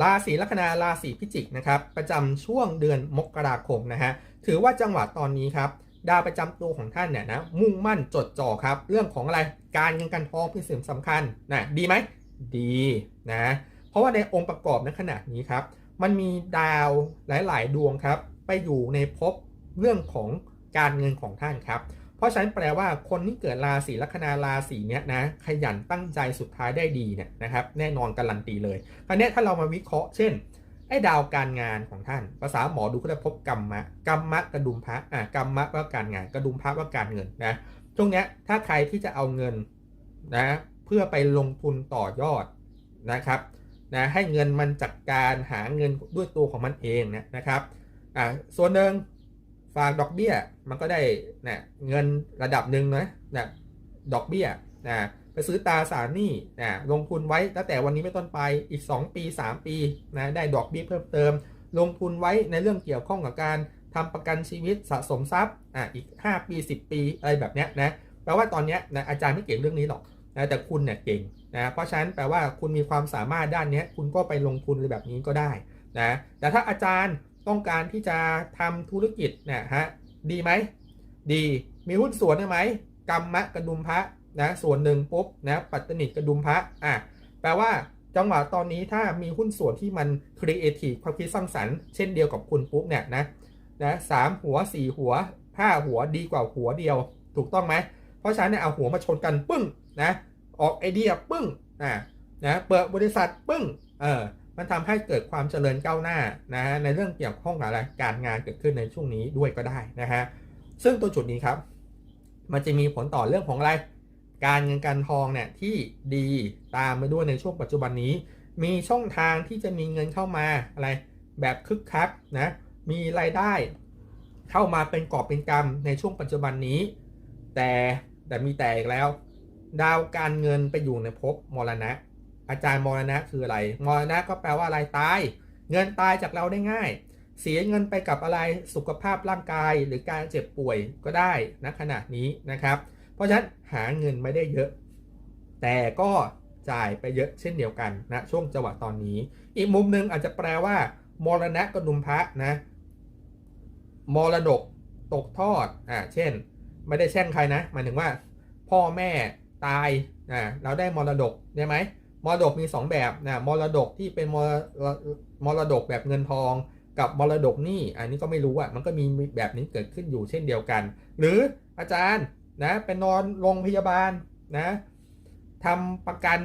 ราศีลัคนาราศีพิจิกนะครับประจำช่วงเดือนมกราคมนะฮะถือว่าจังหวะตอนนี้ครับดาวประจำตัวของท่านเนี่ยนะมุ่งมั่นจดจ่อครับ เรื่องของอะไรการเงินการทองเป็นสิ่งสำคัญนะดีไหมดีนะเพราะว่าในองค์ประกอบในขณะนี้ครับ มันมีดาวหลาย ๆ ดวงครับ ไปอยู่ในภพเรื่องของการเงินของท่านครับ ราะฉะนั้นแปลว่าคนที่เกิดราศีลัคนาราศีเนี้ยนะขยันตั้งใจสุดท้ายได้ดีเนี่ยนะครับแน่นอนการันตีเลยคราวนี้ถ้าเรามาวิเคราะห์เช่นไอ้ดาวการงานของท่าน ภาษาหมอดูก็จะพบกรรมะกรรมะกระดุมพระอะกรรมะว่าการงานกระดุมพระว่าการเงินนะช่วงเนี้ยถ้าใครที่จะเอาเงินนะเพื่อไปลงทุนต่อยอดนะครับนะให้เงินมันจัดการหาเงินด้วยตัวของมันเองนะครับอ่าส่วนหนึ่ง ฝากดอกเบี้ยมันก็ได้นะเงินระดับหนึ่งนะนะดอกเบี้ยนะไปซื้อตราสารหนี้นะลงทุนไว้ตั้งแต่วันนี้เป็นต้นไปอีก 2 ปี 3 ปีนะได้ดอกเบี้ยเพิ่มเติม ลงทุนไว้ในเรื่องเกี่ยวข้องกับการทำประกันชีวิตสะสมทรัพย์อะอีก 5 ปี 10 ปีอะไรแบบเนี้ยนะแปลว่าตอนเนี้ยนะอาจารย์ไม่เก่งเรื่องนี้หรอกนะแต่คุณเนี่ยเก่งนะเพราะฉะนั้นแปลว่าคุณมีความสามารถด้านเนี้ยคุณก็ไปลงทุนอะไรแบบนี้ก็ได้นะแต่ถ้าอาจารย์ ต้องการที่จะทำธุรกิจเนี่ยฮะดีไหมดีมีหุ้นส่วนได้ไหมกรรมะกระดุมพระนะส่วนหนึ่งปุ๊บนะปัตตนิกกระดุมพระอะแปลว่าจังหวะตอนนี้ถ้ามีหุ้นส่วนที่มันครีเอทีฟความคิดสร้างสรรค์เช่นเดียวกับคุณปุ๊บเนี่ยนะนะสามหัวสี่หัวห้าหัวดีกว่าหัวเดียว ถูกต้องไหมเพราะฉะนั้นเนี่ยเอาหัวมาชนกันปึ้งนะออกไอเดียปึ้งอ่านะเปิดบริษัทปึ้งเออ มันทำให้เกิดความเจริญก้าวหน้านะฮะในเรื่องเกี่ยวข้องกับอะไรการงานเกิดขึ้นในช่วงนี้ด้วยก็ได้นะฮะซึ่งตัวจุดนี้ครับ มันจะมีผลต่อเรื่องของอะไร การเงินการทองเนี่ยที่ดีตามมาด้วยในช่วงปัจจุบันนี้ มีช่องทางที่จะมีเงินเข้ามาอะไร แบบคึกคักนะมีรายได้ เข้ามาเป็นกอบเป็นกำในช่วงปัจจุบันนี้ แต่แต่มีแต่อีกแล้ว ดาวการเงินไปอยู่ในภพมรณะ อาจารย์มรณะคืออะไร มรณะก็แปลว่าอะไรตาย เงินตายจากเราได้ง่าย เสียเงินไปกับอะไรสุขภาพร่างกายหรือการเจ็บป่วยก็ได้ณขณะนี้นะครับ เพราะฉะนั้นหาเงินไม่ได้เยอะ แต่ก็จ่ายไปเยอะเช่นเดียวกันนะช่วงจังหวะตอนนี้ อีกมุมหนึ่งอาจจะแปลว่า มรณะกระดุมพระนะมรดกตกทอดอ่าเช่น ไม่ได้แช่งใครนะหมายถึงว่า พ่อแม่ตายอ่าเราได้มรดกได้ไหม มรดกมี 2 แบบนะมรดกที่เป็นมรมรดกแบบเงินทองกับมรดกหนี้อันนี้ก็ไม่รู้อะมันก็มีแบบนี้เกิดขึ้นอยู่เช่นเดียวกัน หรืออาจารย์นะเป็นนอนโรงพยาบาลนะทำประกัน